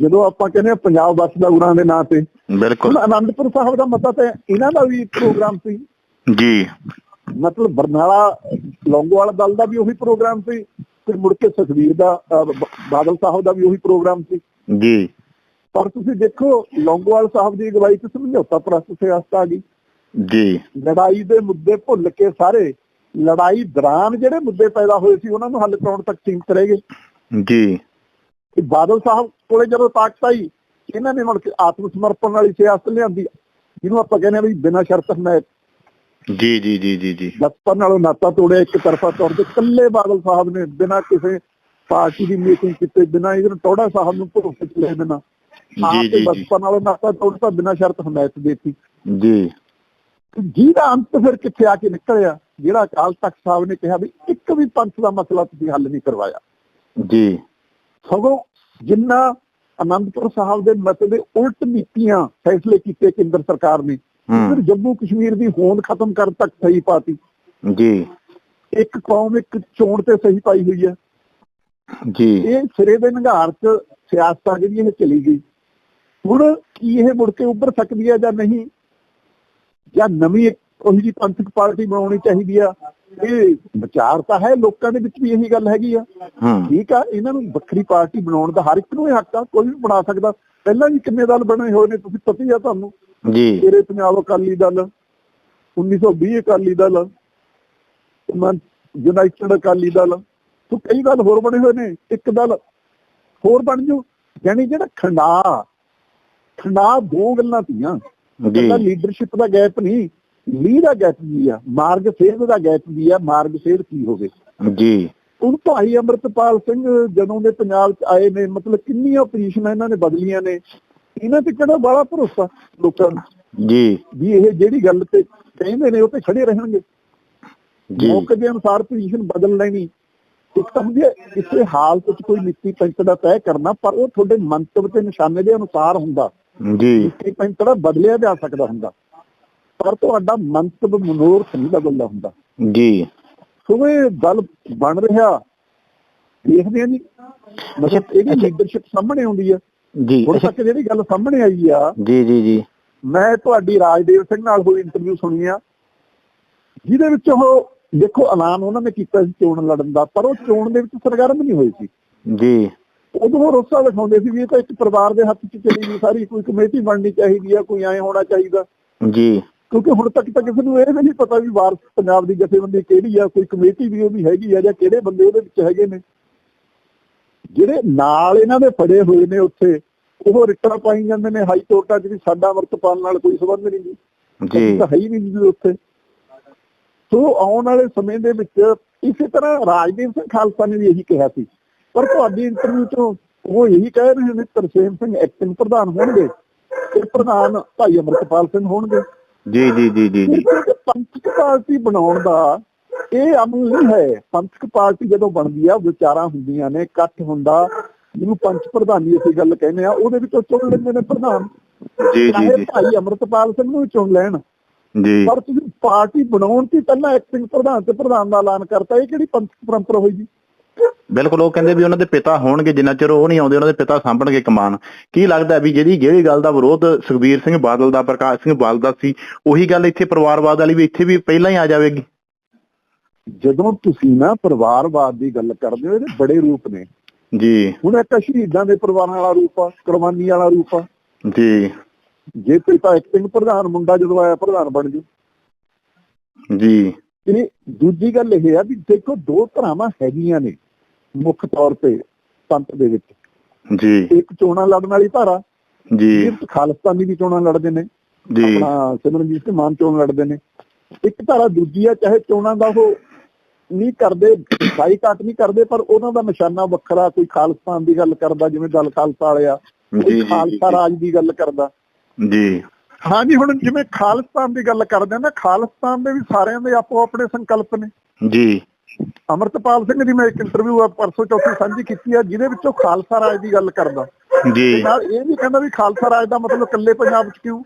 ਜਦੋਂ ਆਪਾਂ ਕਹਿੰਦੇ ਆ ਪੰਜਾਬ ਵਸਦਾ ਉਰਾਂ ਦੇ ਨਾਂ ਤੇ। ਬਿਲਕੁਲ। ਹੁਣ ਆਨੰਦਪੁਰ ਸਾਹਿਬ ਦਾ ਮਤਾ ਤੇ ਇਹਨਾਂ ਦਾ ਵੀ ਪ੍ਰੋਗਰਾਮ ਸੀ। ਜੀ। ਮਤਲਬ ਬਰਨਾਲਾ ਲੌਂਗੋਵਾਲ ਦਲ ਦਾ ਵੀ ਉਹੀ ਪ੍ਰੋਗਰਾਮ ਸੀ। ਤੇ ਮੁੜ ਕੇ ਸੁਖਬੀਰ ਦਾ ਬਾਦਲ ਸਾਹਿਬ ਦਾ ਵੀ ਉਹੀ ਪ੍ਰੋਗਰਾਮ ਸੀ। ਜੀ। ਪਰ ਤੁਸੀਂ ਦੇਖੋ ਲੌਂਗੋਵਾਲ ਸਾਹਿਬ ਦੀ ਅਗਵਾਈ ਚ ਸਮਝੌਤਾ ਪ੍ਰਸਤ ਸਿਆਸਤ ਆ ਗਈ ਜੀ। ਲੜਾਈ ਦੇ ਮੁੱਦੇ ਭੁੱਲ ਕੇ ਸਾਰੇ ਲੜਾਈ ਦੌਰਾਨ ਜਿਹੜੇ ਮੁੱਦੇ ਪੈਦਾ ਹੋਏ ਸੀ ਉਹਨਾਂ ਨੂੰ ਹੱਲ ਕਰਾਉਣ ਤੱਕ ਸੀਮਤ ਰਹਿ ਗਏ। ਜੀ। ਬਾਦਲ ਸਾਹਿਬ ਕੋਲੇ ਜਦੋਂ ਤਾਕਤ ਆਈ ਇਹਨਾਂ ਨੇ ਮੁੜ ਕੇ ਆਤਮ ਸਮਰਪਣ ਵਾਲੀ ਸਿਆਸਤ ਲਿਆਂਦੀ। ਜਿਹਨੂੰ ਆਪਾਂ ਕਹਿੰਦੇ ਆ ਵੀ ਬਿਨਾਂ ਸ਼ਰਤ ਹਮਾਇਤ। ਜੀ ਜੀ ਜੀ ਜੀ ਜੀ। ਬਸਪਾ ਨਾਲੋਂ ਨਾਤਾ ਤੋੜਿਆ ਇੱਕ ਤਰਫਾ ਤੌਰ ਤੇ। ਇਕੱਲੇ ਬਾਦਲ ਸਾਹਿਬ ਨੇ ਬਿਨਾਂ ਕਿਸੇ ਪਾਰਟੀ ਦੀ ਮੀਟਿੰਗ ਕੀਤੇ ਬਿਨਾਂ ਇਹਨਾਂ ਟੋੜਾ ਸਾਹਿਬ ਨੂੰ ਭਰੋਸੇ ਚ ਲੈ ਦੇਣਾ ਜੀ, ਜੀ। ਬਸਪਾ ਨਾਲੋਂ ਨਾਤਾ ਤੋੜਤਾ ਬਿਨਾਂ ਸ਼ਰਤ ਹਮਾਇਤ ਦੇਤੀ ਜੀ। ਜਿਹਦਾ ਅੰਤ ਫਿਰ ਕਿੱਥੇ ਆ ਕੇ ਨਿਕਲਿਆ ਜਿਹੜਾ ਅਕਾਲ ਤਖਤ ਸਾਹਿਬ ਨੇ ਕਿਹਾ ਵੀ ਇੱਕ ਵੀ ਪੰਥ ਦਾ ਮਸਲਾ ਤੁਸੀਂ ਹੱਲ ਨਹੀਂ ਕਰਵਾਇਆ। ਜੀ। ਸਗੋਂ ਜਿੰਨਾ ਆਨੰਦਪੁਰ ਸਾਹਿਬ ਦੇ ਮਤ ਦੇ ਉਲਟ ਨੀਤੀਆਂ ਫੈਸਲੇ ਕੀਤੇ ਕੇਂਦਰ ਸਰਕਾਰ ਨੇ ਫਿਰ ਜੰਮੂ ਕਸ਼ਮੀਰ ਦੀ ਹੋਂਦ ਖਤਮ ਕਰਨ ਤੱਕ ਸਹੀ ਪਾਤੀ। ਜੀ। ਇੱਕ ਕੌਮ ਇੱਕ ਚੋਣ ਤੇ ਸਹੀ ਪਾਈ ਹੋਈ ਹੈ। ਜੀ। ਇਹ ਸਿਰੇ ਦੇ ਨਿਗਾਰ ਚ ਸਿਆਸਤ ਆ ਜਿਹੜੀ ਇਹ ਚਲੀ ਗਈ। ਹੁਣ ਕੀ ਇਹ ਮੁੜ ਕੇ ਉੱਭਰ ਸਕਦੀ ਹੈ ਜਾਂ ਨਹੀਂ? ਜਾਂ ਨਵੀਂ ਇੱਕ ਉਹੀ ਜੀ ਪੰਥਕ ਪਾਰਟੀ ਬਣਾਉਣੀ ਚਾਹੀਦੀ ਆ? ਇਹ ਵਿਚਾਰ ਤਾਂ ਹੈ ਲੋਕਾਂ ਦੇ ਵਿੱਚ ਵੀ ਇਹੀ ਗੱਲ ਹੈਗੀ ਆ। ਠੀਕ ਆ ਇਹਨਾਂ ਨੂੰ ਵੱਖਰੀ ਪਾਰਟੀ ਬਣਾਉਣ ਦਾ ਹਰ ਇੱਕ ਨੂੰ ਇਹ ਹੱਕ ਆ ਕੋਈ ਵੀ ਬਣਾ ਸਕਦਾ। ਪਹਿਲਾਂ ਵੀ ਕਿੰਨੇ ਦਲ ਬਣੇ ਹੋਏ ਨੇ ਤੁਸੀਂ ਪਤਾ ਆ ਤੁਹਾਨੂੰ? ਜੀ। ਤੇਰੇ ਪੰਜਾਬ ਅਕਾਲੀ ਦਲ 1920 ਅਕਾਲੀ ਦਲ ਯੂਨਾਈਟਿਡ ਅਕਾਲੀ ਦਲ। ਤੋਂ ਕਈ ਦਲ ਹੋਰ ਬਣੇ ਹੋਏ ਨੇ ਇੱਕ ਦਲ ਹੋਰ ਬਣ ਜੂ। ਯਾਨੀ ਜਿਹੜਾ ਖੰਡਾ ਖੰਡਾ ਦੋ ਗੱਲਾਂ ਧੀਆਂ ਜੀ। ਲੀਡਰਸ਼ਿਪ ਦਾ ਗੈਪ ਨਹੀਂ ਲੀਡ ਦਾ ਗੈਪ ਵੀ ਆ ਮਾਰਗ ਸੇਧ ਦਾ ਗੈਪ ਵੀ ਆ ਮਾਰਗ ਸੇਧ ਕੀ ਹੋਵੇ? ਜੀ। ਹੁਣ ਭਾਈ ਅਮਰਤਪਾਲ ਸਿੰਘ ਜਦੋਂ ਦੇ ਪੰਜਾਬ ਚ ਆਏ ਨੇ ਮਤਲਬ ਕਿੰਨੀਆਂ ਪੋਜੀਸ਼ਨਾਂ ਇਹਨਾਂ ਨੇ ਬਦਲੀਆਂ ਨੇ? ਇਹਨਾਂ ਤੇ ਕਿਹੜਾ ਬੜਾ ਭਰੋਸਾ ਲੋਕਾਂ ਨੂੰ ਜੀ। ਵੀ ਇਹ ਜਿਹੜੀ ਗੱਲ ਤੇ ਕਹਿੰਦੇ ਨੇ ਉਹ ਤੇ ਖੜੇ ਰਹਿਣਗੇ। ਜੀ। ਮੌਕੇ ਦੇ ਅਨੁਸਾਰ ਪੋਜੀਸ਼ਨ ਬਦਲ ਲੈਣੀ। ਇੱਕ ਤਾਂ ਹੁੰਦੀ ਹੈ ਕਿਸੇ ਹਾਲਤ ਵਿੱਚ ਕੋਈ ਨੀਤੀ ਪੈਂਤੜਾ ਤੈਅ ਕਰਨਾ ਪਰ ਉਹ ਤੁਹਾਡੇ ਮੰਤਵ ਤੇ ਨਿਸ਼ਾਨੇ ਦੇ ਅਨੁਸਾਰ ਹੁੰਦਾ। ਜੀ। ਨੀਤੀ ਪੈਂਤੜਾ ਬਦਲਿਆ ਜਾ ਸਕਦਾ ਹੁੰਦਾ। ਪਰ ਤੁਹਾਡਾ ਮੰਤਵ ਮਨੋਰਥ ਨਹੀਂ ਬਦਲਦਾ ਹੁੰਦਾ। ਜੀ। ਸੋ ਇਹ ਗੱਲ ਬਣ ਰਿਹਾ ਦੇਖਦੇ ਆ ਜੀ। ਮਤਲਬ ਇਹਦੀ ਲੀਡਰਸ਼ਿਪ ਸਾਹਮਣੇ ਆਉਂਦੀ ਆ ਜੀ। ਹੁਣ ਤੱਕ ਜਿਹੜੀ ਗੱਲ ਸਾਹਮਣੇ ਆਈ ਆ ਜੀ ਜੀ ਜੀ। ਮੈਂ ਤੁਹਾਡੀ ਰਾਜਦੇਵ ਸਿੰਘ ਨਾਲ ਹੋਈ ਇੰਟਰਵਿਊ ਸੁਣੀ ਆ। ਜਿਹਦੇ ਵਿੱਚ ਉਹ ਦੇਖੋ ਐਲਾਨ ਉਹਨਾਂ ਨੇ ਕੀਤਾ ਸੀ ਚੋਣ ਲੜਨ ਦਾ ਪਰ ਉਹ ਚੋਣ ਦੇ ਵਿੱਚ ਸਰਗਰਮ ਨਹੀਂ ਹੋਈ ਸੀ। ਜੀ। ਉਦੋਂ ਉਹ ਰੋਸਾ ਦਿਖਾਉਂਦੇ ਸੀ ਵੀ ਇਹ ਤਾਂ ਇੱਕ ਪਰਿਵਾਰ ਦੇ ਹੱਥ 'ਚ ਚਲੀ ਗਈ ਸਾਰੀ ਕੋਈ ਕਮੇਟੀ ਬਣਨੀ ਚਾਹੀਦੀ ਆ ਕੋਈ ਐ ਹੋਣਾ ਚਾਹੀਦਾ। ਜੀ। ਕਿਉਂਕਿ ਹੁਣ ਤੱਕ ਤਾਂ ਕਿਸੇ ਨੂੰ ਇਹ ਵੀ ਨਹੀਂ ਪਤਾ ਵੀ ਵਾਰਸ ਪੰਜਾਬ ਦੀ ਜਥੇਬੰਦੀ ਕਿਹੜੀ ਆ ਕੋਈ ਕਮੇਟੀ ਵੀ ਉਹਦੀ ਹੈਗੀ ਆ ਜਾਂ ਕਿਹੜੇ ਬੰਦੇ ਉਹਦੇ ਵਿੱਚ ਹੈਗੇ ਨੇ। ਜਿਹੜੇ ਨਾਲ ਇਹਨਾਂ ਦੇ ਫੜੇ ਹੋਏ ਨੇ ਉੱਥੇ ਉਹ ਰਿਟਾਂ ਪਾਈ ਜਾਂਦੇ ਨੇ ਹਾਈ ਕੋਰਟਾਂ 'ਚ ਵੀ ਸਾਡਾ ਅਮਰਤਪਾਲ ਨਾਲ ਕੋਈ ਸੰਬੰਧ ਨਹੀਂ ਜੀ। ਜੀ। ਅਸੀਂ ਤਾਂ ਹੈ ਹੀ ਨਹੀਂ ਜੀ ਉੱਥੇ। ਸੋ ਆਉਣ ਵਾਲੇ ਸਮੇਂ ਦੇ ਵਿੱਚ ਇਸੇ ਤਰ੍ਹਾਂ ਰਾਜਦੀਪ ਸਿੰਘ ਖਾਲਸਾ ਨੇ ਵੀ ਇਹੀ ਕਿਹਾ ਸੀ। ਪਰ ਤੁਹਾਡੀ ਇੰਟਰਵਿਊ ਤੋਂ ਉਹ ਇਹੀ ਕਹਿ ਰਹੇ ਨੇ ਤਰਸੇਮ ਸਿੰਘ ਐਕਟਿੰਗ ਪ੍ਰਧਾਨ ਹੋਣਗੇ ਤੇ ਪ੍ਰਧਾਨ ਭਾਈ ਅਮਰਤਪਾਲ ਸਿੰਘ ਹੋਣਗੇ। ਜੀ ਜੀ ਜੀ ਜੀ ਜੀ। ਪੰਥਕ ਪਾਰਟੀ ਬਣਾਉਣ ਦਾ ਇਹ ਅਮਲ ਨਹੀਂ ਹੈ। ਪੰਥਕ ਪਾਰਟੀ ਜਦੋਂ ਬਣਦੀ ਆ ਵਿਚਾਰਾਂ ਹੁੰਦੀਆਂ ਨੇ ਇਕੱਠ ਹੁੰਦਾ। ਜਿਹਨੂੰ ਪੰਚ ਪ੍ਰਧਾਨੀ ਅਸੀਂ ਗੱਲ ਕਹਿੰਦੇ ਆ ਉਹਦੇ ਵਿੱਚੋਂ ਚੁਣ ਲੈਂਦੇ ਨੇ ਪ੍ਰਧਾਨ। ਜੀ ਜੀ ਜੀ। ਭਾਈ ਅਮਰਤਪਾਲ ਸਿੰਘ ਨੂੰ ਚੁਣ ਲੈਣ। ਜੀ। ਪਰ ਤੁਸੀਂ ਪਾਰਟੀ ਬਣਾਉਣ ਤੋਂ ਪਹਿਲਾਂ ਐਕਟਿੰਗ ਪ੍ਰਧਾਨ ਤੇ ਪ੍ਰਧਾਨ ਦਾ ਐਲਾਨ ਕਰਤਾ। ਇਹ ਕਿਹੜੀ ਪੰਥਕ ਪਰੰਪਰਾ ਹੋਈ ਜੀ? ਬਿਲਕੁਲ ਉਹ ਕਹਿੰਦੇ ਵੀ ਉਹਨਾਂ ਦੇ ਪਿਤਾ ਹੋਣਗੇ। ਜਿੰਨਾ ਚਿਰ ਉਹ ਨਹੀਂ ਆਉਂਦੇ ਉਹਨਾਂ ਦੇ ਪਿਤਾ ਸਾਂਭਣਗੇ ਕਮਾਨ। ਕੀ ਲੱਗਦਾ ਵੀ ਜਿਹੜੀ ਜਿਹੜੀ ਗੱਲ ਦਾ ਵਿਰੋਧ ਸੁਖਬੀਰ ਸਿੰਘ ਬਾਦਲ ਦਾ ਪ੍ਰਕਾਸ਼ ਸਿੰਘ ਬਾਦਲ ਦਾ ਸੀ ਉਹੀ ਗੱਲ ਇੱਥੇ ਪਰਿਵਾਰਵਾਦ ਵਾਲੀ ਵੀ ਇੱਥੇ ਵੀ ਪਹਿਲਾਂ ਹੀ ਆ ਜਾਵੇਗੀ? ਜਦੋਂ ਤੁਸੀਂ ਨਾ ਪਰਿਵਾਰਵਾਦ ਦੀ ਗੱਲ ਕਰਦੇ ਹੋ ਇਹਦੇ ਬੜੇ ਰੂਪ ਨੇ। ਜੀ। ਹੁਣ ਇੱਕ ਸ਼ਹੀਦਾਂ ਦੇ ਪਰਿਵਾਰਾਂ ਵਾਲਾ ਰੂਪ ਆ ਕੁਰਬਾਨੀ ਵਾਲਾ ਰੂਪ ਆ। ਜੀ। ਜੇ ਪਿਤਾ ਐਕਟਿੰਗ ਪ੍ਰਧਾਨ ਮੁੰਡਾ ਜਦੋਂ ਆਇਆ ਪ੍ਰਧਾਨ ਬਣ ਜੂ। ਜੀ। ਇਹ ਦੂਜੀ ਗੱਲ ਇਹ ਆ ਵੀ ਦੇਖੋ ਦੋ ਧਰਾਵਾਂ ਹੈਗੀਆਂ ਨੇ ਮੁੱਖ ਤੌਰ ਤੇ ਪੰਥ ਦੇ ਵਿੱਚ। ਜੀ। ਇੱਕ ਚੋਣਾਂ ਲੜਨ ਵਾਲੀ ਧਾਰਾ ਜੀ। ਜਿਸ ਖਾਲਸਤਾਨੀ ਦੀ ਚੋਣਾਂ ਲੜਦੇ ਨੇ ਜੀ। ਆਪਣਾ ਸਿਮਰਨਜੀਤ ਸਿੰਘ ਮਾਨ ਚੋਣ ਲੜਦੇ ਨੇ। ਇੱਕ ਧਾਰਾ ਦੂਜੀ ਆ ਚਾਹੇ ਚੋਣਾਂ ਦਾ ਉਹ ਨਹੀਂ ਕਰਦੇ ਬਾਈਕਾਟ ਨਹੀਂ ਕਰਦੇ ਪਰ ਉਹਨਾਂ ਦਾ ਨਿਸ਼ਾਨਾ ਵੱਖਰਾ ਕੋਈ ਖਾਲਸਤਾਨ ਦੀ ਗੱਲ ਕਰਦਾ ਜਿਵੇਂ ਦਲ ਖਾਲਸਾ ਵਾਲੇ ਆ ਜੀ, ਕੋਈ ਜੀ, ਖਾਲਸਾ ਜੀ। ਰਾਜ ਦੀ ਗੱਲ ਕਰਦਾ। ਜੀ। ਹਾਂਜੀ ਹੁਣ ਜਿਵੇਂ ਖਾਲਸਤਾਨ ਦੀ ਗੱਲ ਕਰਦੇ ਆ ਨਾ ਖਾਲਸਤਾਨ ਦੇ ਵੀ ਸਾਰਿਆਂ ਦੇ ਆਪੋ ਆਪਣੇ ਸੰਕਲਪ ਨੇ। ਜੀ। ਅਮਰਤਪਾਲ ਸਿੰਘ ਦੀ ਮੈਂ ਇੱਕ ਇੰਟਰਵਿਊ ਆ ਪਰਸੋਂ ਚੌਥੀ ਸਾਂਝੀ ਕੀਤੀ ਆ ਜਿਹਦੇ ਵਿੱਚੋਂ ਖਾਲਸਾ ਰਾਜ ਦੀ ਗੱਲ ਕਰਦਾ। ਜੀ। ਨਾਲ ਇਹ ਵੀ ਕਹਿੰਦਾ ਵੀ ਖਾਲਸਾ ਰਾਜ ਦਾ ਮਤਲਬ ਇਕੱਲੇ ਪੰਜਾਬ 'ਚ ਕਿਉਂ?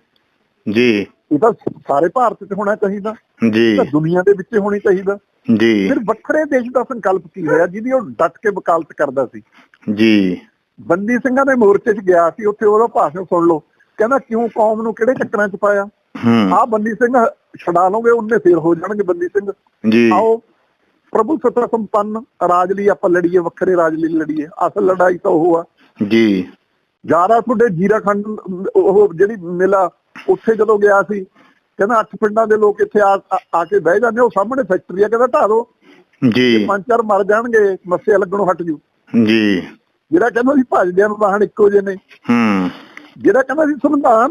ਜੀ। ਇਹ ਤਾਂ ਸਾਰੇ ਭਾਰਤ 'ਚ ਹੋਣਾ ਚਾਹੀਦਾ। ਜੀ। ਤਾਂ ਦੁਨੀਆ ਦੇ ਵਿੱਚ ਹੋਣੀ ਚਾਹੀਦਾ। ਜੀ। ਫਿਰ ਵੱਖਰੇ ਦੇਸ਼ ਦਾ ਸੰਕਲਪ ਕੀ ਹੋਇਆ? ਜਿਹਦੀ ਉਹ ਡਟ ਕੇ ਵਕਾਲਤ ਕਰਦਾ ਸੀ। ਜੀ। ਬੰਦੀ ਸਿੰਘਾਂ ਦੇ ਮੋਰਚੇ 'ਚ ਗਿਆ ਸੀ ਉੱਥੇ ਉਹਦਾ ਭਾਸ਼ਣ ਸੁਣ ਲਓ। ਕਹਿੰਦਾ ਕਿਉਂ ਕੌਮ ਨੂੰ ਕਿਹੜੇ ਚੱਕਰਾਂ 'ਚ ਪਾਇਆ? ਹੂੰ। ਆਹ ਬੰਦੀ ਸਿੰਘ ਛਡਾ ਲਓਗੇ ਉਹਨੇ ਫੇਰ ਹੋ ਜਾਣਗੇ ਬੰਦੀ ਸਿੰਘ। ਜੀ। ਆਓ ਪ੍ਰਭੂ ਸੱਤਾ ਸੰਪੰਨ ਰਾਜ ਲਈ ਆਪਾਂ ਲੜੀਏ ਵੱਖਰੇ ਰਾਜ ਲਈ ਲੜੀਏ। ਅਸਲ ਲੜਾਈ ਤਾਂ ਉਹ ਆ। ਜੀ। ਜ਼ਿਆਦਾ ਤੁਹਾਡੇ ਜੀਰਾਖੰਡ ਉਹ ਜਿਹੜੀ ਮੇਲਾ ਉੱਥੇ ਜਦੋਂ ਗਿਆ ਸੀ ਕਹਿੰਦਾ ਅੱਠ ਪਿੰਡਾਂ ਦੇ ਲੋਕ ਇੱਥੇ ਆ ਆ- ਆ ਕੇ ਬਹਿ ਜਾਂਦੇ ਉਹ ਸਾਹਮਣੇ ਫੈਕਟਰੀ ਆ ਕਹਿੰਦਾ ਢਾ ਦੋ। ਜੀ। ਪੰਜ ਚਾਰ ਮਰ ਜਾਣਗੇ ਮੱਸੇ ਲੱਗਣੋਂ ਹਟ ਜੂ। ਜੀ। ਜਿਹੜਾ ਕਹਿੰਦਾ ਸੀ ਭਜਦਿਆਂ ਨੂੰ ਵਾਹਣ ਇੱਕੋ ਜਿਹੇ ਨੇ। ਹੂੰ। ਜਿਹੜਾ ਕਹਿੰਦਾ ਸੀ ਸੰਵਿਧਾਨ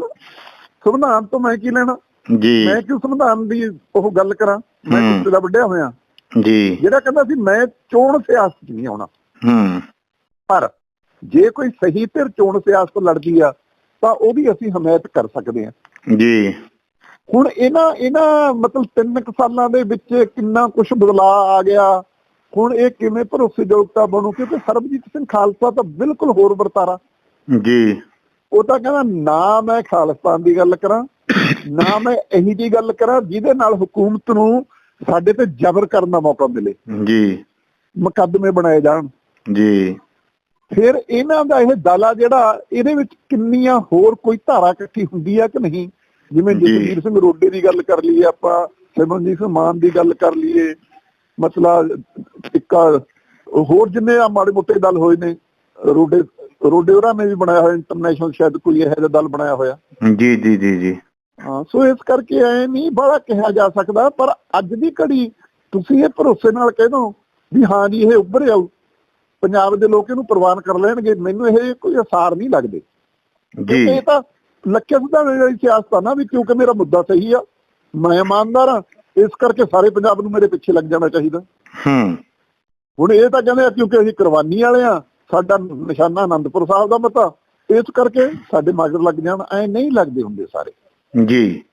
ਸੰਵਿਧਾਨ ਤੋਂ ਮੈਂ ਕੀ ਲੈਣਾ? ਜੀ। ਮੈਂ ਕਿਉਂ ਸੰਵਿਧਾਨ ਦੀ ਉਹ ਗੱਲ ਕਰਾਂ? ਮੈਂ। ਕੁੱਤੇ ਦਾ ਵੱਡਿਆ ਹੋਇਆ। ਜੀ। ਜਿਹੜਾ ਕਹਿੰਦਾ ਸੀ ਮੈਂ ਚੋਣ ਸਿਆਸਤ ਨਹੀਂ ਆਉਣਾ। ਹੂੰ। ਪਰ ਜੇ ਕੋਈ ਸਹੀ ਧਿਰ ਚੋਣ ਸਿਆਸਤ ਲੜਦੀ ਆ ਤਾਂ ਉਹਦੀ ਅਸੀਂ ਹਮਾਇਤ ਕਰ ਸਕਦੇ ਹਾਂ ਜੀ। ਹੁਣ ਇਹਨਾਂ ਇਹਨਾਂ ਮਤਲਬ ਤਿੰਨ ਕੁ ਸਾਲਾਂ ਦੇ ਵਿੱਚ ਕਿੰਨਾ ਕੁਝ ਬਦਲਾਅ ਆ ਗਿਆ। ਹੁਣ ਇਹ ਕਿਵੇਂ ਭਰੋਸੇਯੋਗਤਾ ਬਣੂ? ਕਿਉਂਕਿ ਸਰਬਜੀਤ ਸਿੰਘ ਖਾਲਸਾ ਤਾਂ ਬਿਲਕੁਲ ਹੋਰ ਵਰਤਾਰਾ। ਜੀ। ਉਹ ਤਾਂ ਕਹਿੰਦਾ ਨਾ ਮੈਂ ਖਾਲਿਸਤਾਨ ਦੀ ਗੱਲ ਕਰਾਂ ਨਾ ਮੈਂ ਇਹੀ ਦੀ ਗੱਲ ਕਰਾਂ ਜਿਹਦੇ ਨਾਲ ਹਕੂਮਤ ਨੂੰ ਸਾਡੇ ਤੇ ਜ਼ਬਰ ਕਰਨ ਦਾ ਮੌਕਾ ਮਿਲੇ। ਜੀ। ਮੁਕੱਦਮੇ ਬਣਾਏ ਜਾਣ। ਜੀ। ਫਿਰ ਇਹਨਾਂ ਦਾ ਇਹ ਦਲਾ ਜਿਹੜਾ ਇਹਦੇ ਵਿੱਚ ਕਿੰਨੀਆਂ ਹੋਰ ਕੋਈ ਧਾਰਾ ਇਕੱਠੀ ਹੁੰਦੀ ਆ ਕਿ ਨਹੀਂ? ਜਿਵੇਂ ਜੀ। ਜਸਵੀਰ ਸਿੰਘ ਰੋਡੇ ਦੀ ਗੱਲ ਕਰ ਲਈਏ ਆਪਾਂ ਸਿਮਰਨਜੀਤ ਸਿੰਘ ਮਾਨ ਦੀ ਗੱਲ ਕਰ ਲਈਏ ਮਸਲਾ ਇੱਕ ਹੋਰ ਜਿੰਨੇ ਆ ਮਾੜੇ ਮੋਟੇ ਦਲ ਹੋਏ ਨੇ ਰੋਡੇ ਰੋਡੇ ਉਹਨਾਂ ਨੇ ਵੀ ਬਣਾਇਆ ਹੋਇਆ ਇੰਟਰਨੈਸ਼ਨਲ ਸ਼ਾਇਦ ਕੋਈ ਇਹੋ ਜਿਹਾ ਦਲ ਬਣਾਇਆ ਹੋਇਆ। ਜੀ ਜੀ ਜੀ ਜੀ। ਹਾਂ ਸੋ ਇਸ ਕਰਕੇ ਐ ਨਹੀਂ ਬੜਾ ਕਿਹਾ ਜਾ ਸਕਦਾ ਪਰ ਅੱਜ ਦੀ ਘੜੀ ਤੁਸੀਂ ਇਹ ਭਰੋਸੇ ਨਾਲ ਕਹਿ ਦੋ ਵੀ ਹਾਂ ਜੀ ਇਹ ਉੱਭਰ ਆਊ। ਪੰਜਾਬ ਦੇ ਲੋਕ ਇਹਨੂੰ ਪ੍ਰਵਾਨ ਕਰ ਲੈਣਗੇ ਮੈਨੂੰ ਇਹ ਕੋਈ ਅਸਾਰ ਨਹੀਂ ਲੱਗਦੇ। ਜੀ। ਇਹ ਤਾਂ ਲੱਖੇ ਸੁਧਾਰਨ ਵਾਲੀ ਸਿਆਸਤ ਆ ਨਾ ਵੀ ਕਿਉਂਕਿ ਮੇਰਾ ਮੁੱਦਾ ਸਹੀ ਆ ਮੈਂ ਇਮਾਨਦਾਰ ਆ ਇਸ ਕਰਕੇ ਸਾਰੇ ਪੰਜਾਬ ਨੂੰ ਮੇਰੇ ਪਿੱਛੇ ਲੱਗ ਜਾਣਾ ਚਾਹੀਦਾ। ਹੂੰ। ਹੁਣ ਇਹ ਤਾਂ ਕਹਿੰਦੇ ਆ ਕਿਉਂਕਿ ਅਸੀਂ ਕੁਰਬਾਨੀ ਵਾਲੇ ਆ ਸਾਡਾ ਨਿਸ਼ਾਨਾ ਆਨੰਦਪੁਰ ਸਾਹਿਬ ਦਾ ਮਤਾ ਇਸ ਕਰਕੇ ਸਾਡੇ ਮਗਰ ਲੱਗ ਜਾਣ ਐ ਨਹੀਂ ਲੱਗਦੇ ਹੁੰਦੇ ਸਾਰੇ। ਜੀ।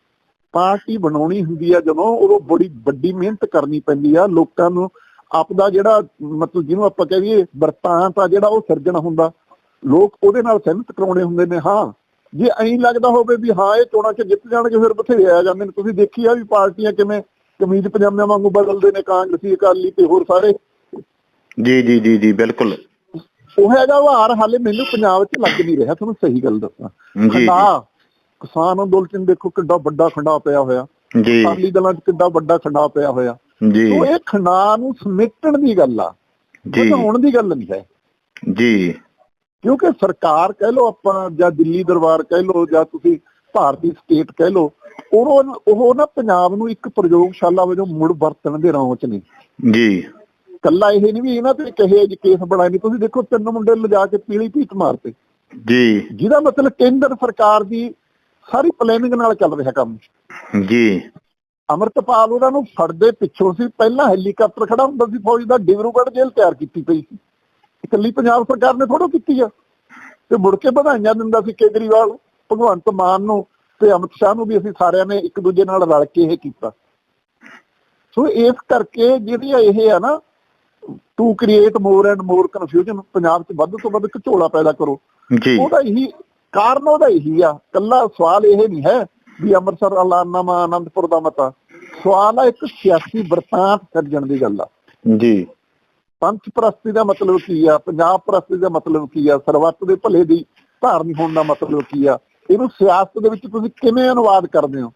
ਪਾਰਟੀ ਬਣਾਉਣੀ ਹੁੰਦੀ ਆ ਜਦੋਂ ਉਦੋਂ ਬੜੀ ਵੱਡੀ ਮਿਹਨਤ ਕਰਨੀ ਪੈਂਦੀ ਆ ਲੋਕਾਂ ਨੂੰ ਆਪਦਾ ਜਿਹੜਾ ਮਤਲਬ ਜਿਹਨੂੰ ਆਪਾਂ ਕਹੀਏ ਵਰਤਾਂਤ ਆ ਜਿਹੜਾ ਉਹ ਸਿਰਜਣਾ ਹੁੰਦਾ। ਲੋਕ ਉਹਦੇ ਨਾਲ ਸਹਿਮਤ ਕਰਾਉਣੇ ਹੁੰਦੇ ਨੇ ਹਾਂ ਜੇ ਐਂ ਲੱਗਦਾ ਹੋਵੇ ਵੀ ਹਾਂ ਇਹ ਚੋਣਾਂ 'ਚ ਜਿੱਤ ਜਾਣਗੇ ਫਿਰ ਬਥੇਰੇ ਆ ਜਾਂਦੇ ਨੇ। ਤੁਸੀਂ ਦੇਖੀ ਆ ਵੀ ਪਾਰਟੀਆਂ ਕਿਵੇਂ ਕਮੀਜ਼ ਪਜਾਮਿਆਂ ਵਾਂਗੂ ਬਦਲਦੇ ਨੇ ਕਾਂਗਰਸੀ ਅਕਾਲੀ ਤੇ ਹੋਰ ਸਾਰੇ। ਜੀ ਜੀ ਜੀ ਜੀ ਬਿਲਕੁਲ। ਉਹ ਹੈਗਾ ਵਾਰ ਹਾਲੇ ਮੈਨੂੰ ਪੰਜਾਬ 'ਚ ਲੱਗ ਨਹੀਂ ਰਿਹਾ। ਤੁਹਾਨੂੰ ਸਹੀ ਗੱਲ ਦੱਸਾਂ। ਖੰਡਾ ਕਿਸਾਨ ਅੰਦੋਲਨ ਦੇਖੋ ਕਿੱਡਾ ਵੱਡਾ ਖੰਡਾ ਪਿਆ ਹੋਇਆ। ਜੀ। ਅਕਾਲੀ ਦਲਾਂ 'ਚ ਕਿੱਡਾ ਵੱਡਾ ਖੰਡਾ ਪਿਆ ਹੋਇਆ। ਜੀ। ਉਹ ਇਹ ਖੰਡਾ ਨੂੰ ਸਮੇਟਣ ਦੀ ਗੱਲ ਆ। ਜੀ। ਵਧਾਉਣ ਦੀ ਗੱਲ ਨਹੀਂ ਹੈ। ਜੀ। ਕਿਉਂਕਿ ਸਰਕਾਰ ਕਹਿ ਲਓ ਆਪਾਂ ਜਾਂ ਦਿੱਲੀ ਦਰਬਾਰ ਕਹਿ ਲਓ ਜਾਂ ਤੁਸੀਂ ਭਾਰਤੀ ਸਟੇਟ ਕਹਿ ਲਓ ਉਹ ਉਹ ਨਾ ਪੰਜਾਬ ਨੂੰ ਇੱਕ ਪ੍ਰਯੋਗਸ਼ਾਲਾ ਵਜੋਂ ਮੁੜ ਵਰਤਣ ਦੇ ਰੌਂਚ ਨਹੀਂ ਜੀ। ਕੱਲਾ ਇਹ ਨਹੀਂ ਵੀ ਇਹਨਾਂ ਤੇ ਕਹੇ ਜੀ ਕੇਸ ਬਣਾਏ ਨਹੀਂ। ਤੁਸੀਂ ਦੇਖੋ ਤਿੰਨ ਮੁੰਡੇ ਲਿਜਾ ਕੇ ਪੀਲੀ ਭੀਤ ਮਾਰਤੇ। ਜੀ। ਜਿਹਦਾ ਮਤਲਬ ਕੇਂਦਰ ਸਰਕਾਰ ਦੀ ਸਾਰੀ ਪਲੈਨਿੰਗ ਨਾਲ ਚੱਲ ਰਿਹਾ ਕੰਮ। ਜੀ। ਅਮਰਤਪਾਲ ਉਹਨਾਂ ਨੂੰ ਫੜਦੇ ਪਿੱਛੋਂ ਸੀ। ਪਹਿਲਾਂ ਹੈਲੀਕਾਪਟਰ ਖੜਾ ਹੁੰਦਾ ਸੀ ਫੌਜ ਦਾ ਡਿਬਰੂਗੜ੍ਹ ਜੇਲ੍ਹ ਤਿਆਰ ਕੀਤੀ ਪਈ ਸੀ। ਇਕੱਲੀ ਪੰਜਾਬ ਸਰਕਾਰ ਨੇ ਥੋੜੋ ਕੀਤੀ ਆ। ਤੇ ਮੁੜ ਕੇ ਵਧਾਈਆਂ ਦਿੰਦਾ ਸੀ ਕੇਜਰੀਵਾਲ ਭਗਵੰਤ ਮਾਨ ਨੂੰ ਤੇ ਅਮਿਤ ਸ਼ਾਹ ਨੂੰ ਵੀ ਅਸੀਂ ਸਾਰਿਆਂ ਨੇ ਇੱਕ ਦੂਜੇ ਨਾਲ ਰਲ ਕੇ ਇਹ ਕੀਤਾ। ਸੋ ਇਸ ਕਰਕੇ ਜਿਹੜੀ ਇਹ ਆ ਨਾ to create more and more confusion Punjab 'ਚ ਵੱਧ ਤੋਂ ਵੱਧ ਘਚੋਲਾ ਪੈਦਾ ਕਰੋ। ਜੀ। ਉਹਦਾ ਇਹੀ ਕਾਰਨ ਉਹਦਾ ਇਹੀ ਆ। ਕੱਲਾ ਸਵਾਲ ਇਹ ਨਹੀਂ ਹੈ ਵੀ ਅੰਮ੍ਰਿਤਸਰ ਐਲਾਨਾਮਾ ਆਨੰਦਪੁਰ ਦਾ ਮਤਾ। ਸਵਾਲ ਆ ਇੱਕ ਸਿਆਸੀ ਵਰਤਾਂਤ ਸਿਰਜਣ ਦੀ ਗੱਲ ਆ। ਜੀ। ਪੰਥ ਪ੍ਰਸਤੀ ਦਾ ਮਤਲਬ ਕੀ ਆ ਪੰਜਾਬ ਪ੍ਰਸਤੀ ਦਾ ਮਤਲਬ ਕੀ ਆ ਸਰਬੱਤ ਦੇ ਭਲੇ ਦੀ ਧਾਰਨੀ ਹੋਣ ਦਾ ਮਤਲਬ ਕੀ ਆ ਇਹਨੂੰ ਸਿਆਸਤ ਦੇ ਵਿੱਚ ਤੁਸੀਂ ਕਿਵੇਂ ਅਨੁਵਾਦ ਕਰਦੇ ਹੋ?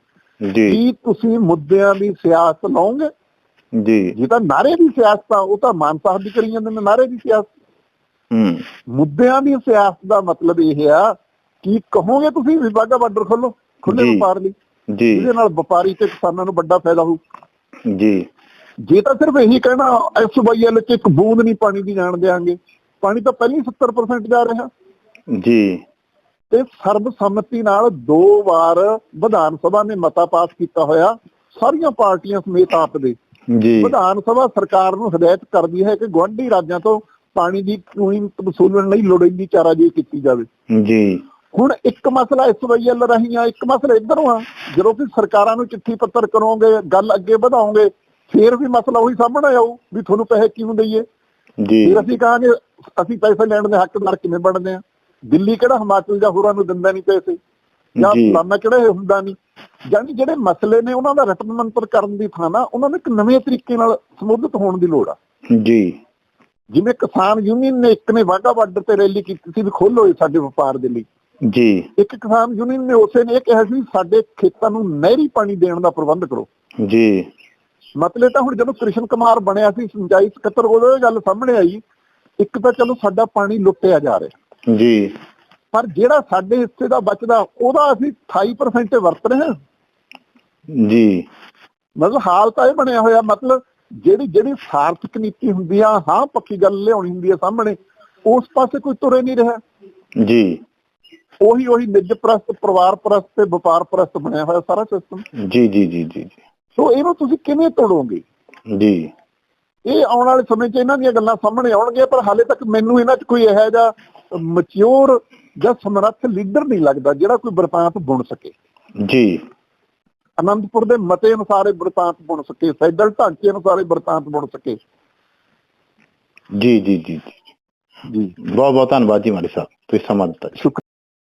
ਜੀ। ਕੀ ਤੁਸੀਂ ਮੁੱਦਿਆਂ ਦੀ ਸਿਆਸਤ ਲਓਗੇ ਜੀ। ਜੇ ਤਾਂ ਨਾਰੇ ਦੀ ਸਿਆਸਤ ਆ ਉਹ ਤਾਂ ਮਾਨ ਸਾਹਿਬ ਦੀ ਕਰੀ ਜਾਂਦੇ ਨੇ ਨਾਰੇ ਦੀ ਸਿਆਸਤ। ਹੂੰ। ਮੁੱਦਿਆਂ ਦੀ ਸਿਆਸਤ ਦਾ ਮਤਲਬ ਇਹ ਆ ਕਿ ਕਹੋਗੇ ਤੁਸੀਂ ਵੀ ਬਾਰਡਰ ਖੋਲੋ ਖੁੱਲੇ। ਵਪਾਰ ਲਈ। ਜੀ। ਜਿਹਦੇ ਨਾਲ ਵਪਾਰੀ ਤੇ ਕਿਸਾਨਾਂ ਨੂੰ ਵੱਡਾ ਫਾਇਦਾ ਹੋਊ। ਜੀ। ਜੇ ਤਾਂ ਸਿਰਫ ਇਹੀ ਕਹਿਣਾ ਐਸਵਾਈਐਲ ਚ ਇੱਕ ਬੂੰਦ ਨਹੀਂ ਪਾਣੀ ਦੀ ਜਾਣ ਦੇਾਂਗੇ ਪਾਣੀ ਤਾਂ ਪਹਿਲਾਂ ਹੀ 70% ਜਾ ਰਿਹਾ। ਜੀ। ਤੇ ਸਰਬਸੰਮਤੀ ਨਾਲ ਦੋ ਵਾਰ ਵਿਧਾਨ ਸਭਾ ਨੇ ਮਤਾ ਪਾਸ ਕੀਤਾ ਹੋਇਆ। ਸਾਰੀਆਂ ਪਾਰਟੀਆਂ ਸਮੇਤ ਆਪ ਦੇ। ਜੀ। ਵਿਧਾਨ ਸਭਾ ਸਰਕਾਰ ਨੂੰ ਹਦਾਇਤ ਕਰਦੀ ਹੈ ਕਿ ਗੁਆਂਢੀ ਰਾਜਾਂ ਤੋਂ ਪਾਣੀ ਦੀ ਕੀਮਤ ਵਸੂਲਣ ਲਈ ਲੋੜੀਂਦੀ ਚਾਰਾਜੋਈ ਕੀਤੀ ਜਾਵੇ। ਜੀ। ਹੁਣ ਇੱਕ ਮਸਲਾ ਐਸਵਾਈਐਲ ਰਹੀ ਆ ਇੱਕ ਮਸਲਾ ਇਧਰੋਂ ਆ। ਜਦੋਂ ਕਿ ਸਰਕਾਰਾਂ ਨੂੰ ਚਿੱਠੀ ਪੱਤਰ ਕਰੋਗੇ ਗੱਲ ਅੱਗੇ ਵਧਾਓਗੇ ਫੇਰ ਵੀ ਮਸਲਾ ਉਹੀ ਸਾਹਮਣੇ ਆਊ ਵੀ ਤੁਹਾਨੂੰ ਪੈਸੇ ਕਿਉਂ ਦਈਏ? ਜੀ। ਫਿਰ ਅਸੀਂ ਕਹਾਂਗੇ ਅਸੀਂ ਪੈਸੇ ਲੈਣ ਦੇ ਹੱਕਦਾਰ ਕਿਵੇਂ ਬਣਦੇ ਆ? ਦਿੱਲੀ ਕਿਹੜਾ ਹਿਮਾਚਲ ਜਾਂ ਹੋਰਾਂ ਨੂੰ ਦਿੰਦਾ ਨਹੀਂ ਪੈਸੇ? ਜਾਂ। ਫਲਾਨਾ ਕਿਹੜਾ ਇਹ ਹੁੰਦਾ ਨਹੀਂ? ਯਾਨੀ ਜਿਹੜੇ ਮਸਲੇ ਨੇ ਉਹਨਾਂ ਦਾ ਰਟਨ ਮੰਤਰ ਕਰਨ ਦੀ ਥਾਂ ਨਾ ਉਹਨਾਂ ਨੂੰ ਇੱਕ ਨਵੇਂ ਤਰੀਕੇ ਨਾਲ ਸੰਬੋਧਿਤ ਹੋਣ ਦੀ ਲੋੜ ਆ। ਜੀ। ਜਿਵੇਂ ਕਿਸਾਨ ਯੂਨੀਅਨ ਨੇ ਇੱਕ ਨੇ ਵਾਹਗਾ ਬਾਰਡਰ ਤੇ ਰੈਲੀ ਕੀਤੀ ਸੀ ਵੀ ਖੋਲੋ ਸਾਡੇ ਵਪਾਰ ਦੇ ਲਈ। ਜੀ। ਇੱਕ ਕਿਸਾਨ ਯੂਨੀਅਨ ਨੇ ਉਸੇ ਨੇ ਇਹ ਕਿਹਾ ਸੀ ਸਾਡੇ ਖੇਤਾਂ ਨੂੰ ਨਹਿਰੀ ਪਾਣੀ ਦੇਣ ਦਾ ਪ੍ਰਬੰਧ ਕਰੋ। ਜੀ। ਮਤਲਬ ਤਾਂ ਹੁਣ ਜਦੋਂ ਕ੍ਰਿਸ਼ਨ ਕੁਮਾਰ ਬਣਿਆ ਸੀ ਸਿੰਚਾਈ ਸਕੱਤਰ ਇਹ ਗੱਲ ਸਾਹਮਣੇ ਆਈ ਇੱਕ ਤਾਂ ਚਲੋ ਸਾਡਾ ਪਾਣੀ ਲੁੱਟਿਆ ਜਾ ਰਿਹਾ। ਜੀ। ਪਰ ਜਿਹੜਾ ਸਾਡੇ ਹਿੱਸੇ ਦਾ ਬਚਦਾ ਉਹਦਾ ਅਸੀਂ 28% ਤੇ ਵਰਤ ਰਹੇ ਹਾਂ। ਜੀ। ਮਤਲਬ ਹਾਲ ਤਾਂ ਇਹ ਬਣਿਆ ਹੋਇਆ ਮਤਲਬ ਜਿਹੜੀ ਜਿਹੜੀ ਸਾਰਥਕ ਨੀਤੀ ਹੁੰਦੀ ਆ ਹਾਂ ਪੱਕੀ ਗੱਲ ਲਿਆਉਣੀ ਹੁੰਦੀ ਆ ਸਾਹਮਣੇ ਉਸ ਪਾਸੇ ਕੋਈ ਤੁਰੇ ਨਹੀਂ ਰਿਹਾ। ਜੀ। ਉਹੀ ਉਹੀ ਨਿੱਜ ਪ੍ਰਸਤ ਪਰਿਵਾਰ ਪ੍ਰਸਤ ਤੇ ਵਪਾਰ ਪ੍ਰਸਤ ਬਣਿਆ ਹੋਇਆ ਸਾਰਾ ਸਿਸਟਮ ਜੀ ਜੀ ਜੀ ਜੀ। ਸੋ ਇਹਨੂੰ ਤੁਸੀਂ ਕਿਵੇਂ ਤੋੜੋਗੇ? ਜੀ। ਇਹ ਆਉਣ ਵਾਲੇ ਸਮੇਂ 'ਚ ਇਹਨਾਂ ਦੀਆਂ ਗੱਲਾਂ ਸਾਹਮਣੇ ਆਉਣਗੀਆਂ ਪਰ ਹਾਲੇ ਤੱਕ ਮੈਨੂੰ ਇਹਨਾਂ 'ਚ ਕੋਈ ਇਹੋ ਜਿਹਾ ਮੈਚਿਓਰ ਜਾਂ ਸਮਰੱਥ ਲੀਡਰ ਨਹੀਂ ਲੱਗਦਾ ਜਿਹੜਾ ਕੋਈ ਵਰਤਾਂਤ ਬੁਣ ਸਕੇ। ਜੀ। ਅਨੰਦਪੁਰ ਦੇ ਮਤੇ ਅਨੁਸਾਰ ਇਹ ਵਰਤਾਂਤ ਬੁਣ ਸਕੇ ਫੈਡਰਲ ਢਾਂਚੇ ਅਨੁਸਾਰ ਇਹ ਵਰਤਾਂਤ ਬੁਣ ਸਕੇ। ਜੀ ਜੀ ਜੀ ਜੀ। ਬਹੁਤ ਬਹੁਤ ਧੰਨਵਾਦ ਜੀ ਮਾਲੀ ਸਾਹਿਬ ਤੁਸੀਂ ਸਮਾਂ ਦਿੱਤਾ